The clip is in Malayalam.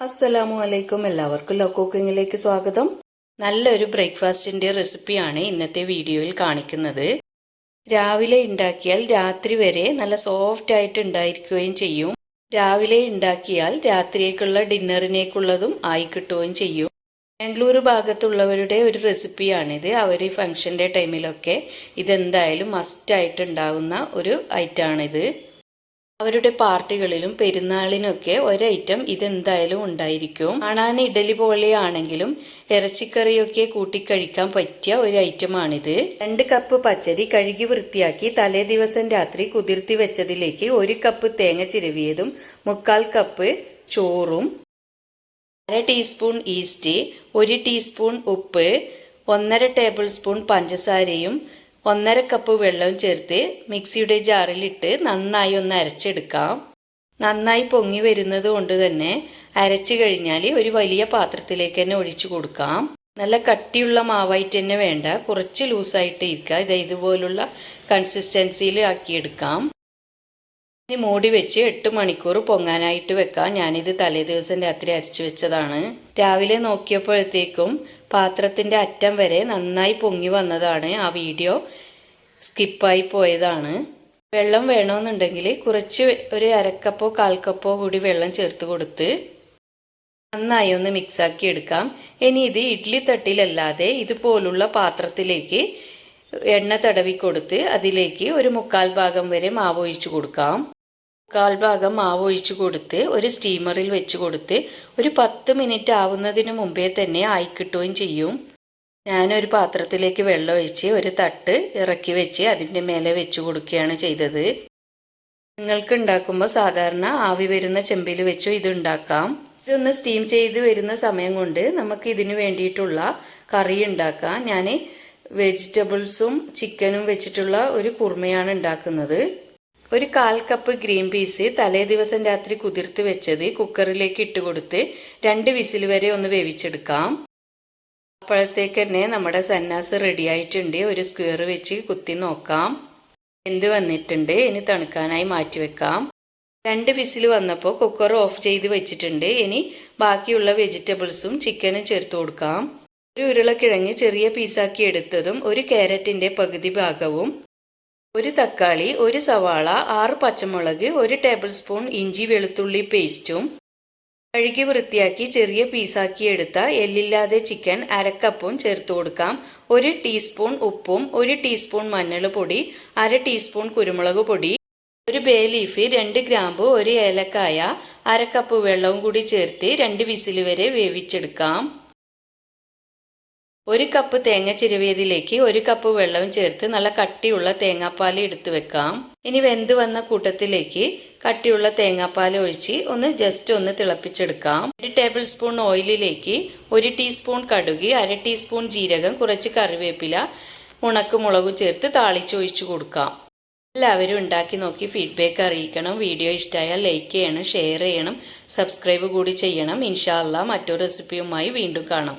അസ്സലാമു അലൈക്കും എല്ലാവർക്കും ലോ കുക്കിങ്ങിലേക്ക് സ്വാഗതം. നല്ലൊരു ബ്രേക്ക്ഫാസ്റ്റിന്റെ റെസിപ്പിയാണ് ഇന്നത്തെ വീഡിയോയിൽ കാണിക്കുന്നത്. രാവിലെ ഉണ്ടാക്കിയാൽ രാത്രി വരെ നല്ല സോഫ്റ്റ് ആയിട്ട് ഉണ്ടായിരിക്കുകയും ചെയ്യും. രാവിലെ ഉണ്ടാക്കിയാൽ രാത്രിയേക്കുള്ള ഡിന്നറിനേക്കുള്ളതും ആയി കിട്ടുകയും ചെയ്യും. ബാംഗ്ലൂർ ഭാഗത്തുള്ളവരുടെ ഒരു റെസിപ്പിയാണിത്. അവർ ഫംഗ്ഷന്റെ ടൈമിലൊക്കെ ഇതെന്തായാലും മസ്റ്റായിട്ട് ഉണ്ടാകുന്ന ഒരു ഐറ്റമാണിത് അവരുടെ പാർട്ടികളിലും പെരുന്നാളിനൊക്കെ ഒരൈറ്റം ഇതെന്തായാലും ഉണ്ടായിരിക്കും. കാണാൻ ഇഡലി പോലെയാണെങ്കിലും ഇറച്ചിക്കറിയൊക്കെ കൂട്ടിക്കഴിക്കാൻ പറ്റിയ ഒരു ഐറ്റമാണിത് രണ്ട് കപ്പ് പച്ചരി കഴുകി വൃത്തിയാക്കി തലേ ദിവസം രാത്രി കുതിർത്തി വെച്ചതിലേക്ക് ഒരു കപ്പ് തേങ്ങ ചിരവിയതും മുക്കാൽ കപ്പ് ചോറും അര ടീസ്പൂൺ ഈസ്റ്റ് ഒരു ടീസ്പൂൺ ഉപ്പ് ഒന്നര ടേബിൾ സ്പൂൺ പഞ്ചസാരയും ഒന്നര കപ്പ് വെള്ളം ചേർത്ത് മിക്സിയുടെ ജാറിലിട്ട് നന്നായി ഒന്ന് അരച്ചെടുക്കാം. നന്നായി പൊങ്ങി വരുന്നത് കൊണ്ട് തന്നെ അരച്ചു കഴിഞ്ഞാൽ ഒരു വലിയ പാത്രത്തിലേക്ക് തന്നെ ഒഴിച്ചു കൊടുക്കാം. നല്ല കട്ടിയുള്ള മാവായിട്ട് തന്നെ വേണ്ട കുറച്ച് ലൂസായിട്ട് ഇരിക്കുക. ഇത് ഇതുപോലുള്ള കൺസിസ്റ്റൻസിയിൽ ആക്കിയെടുക്കാം. ഇനി മൂടി വെച്ച് എട്ട് മണിക്കൂർ പൊങ്ങാനായിട്ട് വെക്കാം. ഞാനിത് തലേ ദിവസം രാത്രി അരച്ചു വെച്ചതാണ്. രാവിലെ നോക്കിയപ്പോഴത്തേക്കും പാത്രത്തിന്റെ അറ്റം വരെ നന്നായി പൊങ്ങി വന്നതാണ് ആ വീഡിയോ. സ്കിപ്പായി പോയതാണ്. വെള്ളം വേണമെന്നുണ്ടെങ്കിൽ കുറച്ച് ഒരു അരക്കപ്പോ കാൽക്കപ്പോ കൂടി വെള്ളം ചേർത്ത് കൊടുത്ത് നന്നായി ഒന്ന് മിക്സാക്കി എടുക്കാം. ഇനി ഇത് ഇഡ്ലി തട്ടിലല്ലാതെ ഇതുപോലുള്ള പാത്രത്തിലേക്ക് എണ്ണ തടവി കൊടുത്ത് അതിലേക്ക് ഒരു മുക്കാൽ ഭാഗം വരെ മാവ് ഒഴിച്ചു കൊടുക്കാം. മുക്കാൽ ഭാഗം മാവ് ഒഴിച്ചു കൊടുത്ത് ഒരു സ്റ്റീമറിൽ വെച്ച് കൊടുത്ത് ഒരു പത്ത് മിനിറ്റ് ആവുന്നതിന് മുമ്പേ തന്നെ ആയി കിട്ടുകയും ചെയ്യും. ഞാനൊരു പാത്രത്തിലേക്ക് വെള്ളം ഒഴിച്ച് ഒരു തട്ട് ഇറക്കി വെച്ച് അതിന്റെ മേലെ വെച്ച് കൊടുക്കുകയാണ് ചെയ്തത്. നിങ്ങൾക്ക് ഉണ്ടാക്കുമ്പോൾ സാധാരണ ആവി വരുന്ന ചെമ്പിൽ വെച്ചോ ഇത് ഉണ്ടാക്കാം. ഇതൊന്ന് സ്റ്റീം ചെയ്ത് വരുന്ന സമയം കൊണ്ട് നമുക്ക് ഇതിന് വേണ്ടിയിട്ടുള്ള കറി ഉണ്ടാക്കാം. ഞാൻ വെജിറ്റബിൾസും ചിക്കനും വെച്ചിട്ടുള്ള ഒരു കുർമയാണ് ഉണ്ടാക്കുന്നത്. ഒരു കാൽ കപ്പ് ഗ്രീൻ പീസ് തലേ ദിവസം രാത്രി കുതിർത്ത് വെച്ചത് കുക്കറിലേക്ക് ഇട്ട് കൊടുത്ത് രണ്ട് വിസിൽ വരെ ഒന്ന് വേവിച്ചെടുക്കാം. അപ്പോഴത്തേക്ക് തന്നെ നമ്മുടെ സന്നാസ് റെഡി ആയിട്ടുണ്ട്. ഒരു സ്ക്വയർ വെച്ച് കുത്തി നോക്കാം. എന്ത് വന്നിട്ടുണ്ട്? ഇനി തണുക്കാനായി മാറ്റി വെക്കാം. രണ്ട് വിസിൽ വന്നപ്പോൾ കുക്കർ ഓഫ് ചെയ്ത് വെച്ചിട്ടുണ്ട്. ഇനി ബാക്കിയുള്ള വെജിറ്റബിൾസും ചിക്കനും ചേർത്ത് കൊടുക്കാം. ഒരു ഉരുളക്കിഴങ്ങ് ചെറിയ പീസാക്കി എടുത്തതും ഒരു ക്യാരറ്റിന്റെ പകുതി ഭാഗവും ഒരു തക്കാളി ഒരു സവാള ആറ് പച്ചമുളക് ഒരു ടേബിൾ സ്പൂൺ ഇഞ്ചി വെളുത്തുള്ളി പേസ്റ്റും കഴുകി വൃത്തിയാക്കി ചെറിയ പീസാക്കി എടുത്ത എല്ലില്ലാതെ ചിക്കൻ അരക്കപ്പും ചേർത്ത് കൊടുക്കാം. ഒരു ടീസ്പൂൺ ഉപ്പും ഒരു ടീസ്പൂൺ മഞ്ഞൾ പൊടി അര ടീസ്പൂൺ കുരുമുളക് പൊടി ഒരു ബേ ലീഫ് രണ്ട് ഗ്രാമ്പു ഒരു ഏലക്കായ അരക്കപ്പ് വെള്ളവും കൂടി ചേർത്ത് രണ്ട് വിസിൽ വരെ വേവിച്ചെടുക്കാം. ഒരു കപ്പ് തേങ്ങ ചിരവിയതിലേക്ക് ഒരു കപ്പ് വെള്ളവും ചേർത്ത് നല്ല കട്ടിയുള്ള തേങ്ങാപ്പാൽ എടുത്തു വെക്കാം. ഇനി വെന്ത് വന്ന കൂട്ടത്തിലേക്ക് കട്ടിയുള്ള തേങ്ങാപ്പാൽ ഒഴിച്ച് ഒന്ന് ജസ്റ്റ് ഒന്ന് തിളപ്പിച്ചെടുക്കാം. ഒരു ടേബിൾ സ്പൂൺ ഓയിലിലേക്ക് ഒരു ടീസ്പൂൺ കടുകി അര ടീസ്പൂൺ ജീരകം കുറച്ച് കറിവേപ്പില ഉണക്ക് മുളകും ചേർത്ത് താളിച്ചൊഴിച്ചു കൊടുക്കാം. എല്ലാവരും ഉണ്ടാക്കി നോക്കി ഫീഡ്ബാക്ക് അറിയിക്കണം. വീഡിയോ ഇഷ്ടമായാൽ ലൈക്ക് ചെയ്യണം ഷെയർ ചെയ്യണം സബ്സ്ക്രൈബ് കൂടി ചെയ്യണം. ഇൻഷാല്ല മറ്റൊരു റെസിപ്പിയുമായി വീണ്ടും കാണാം.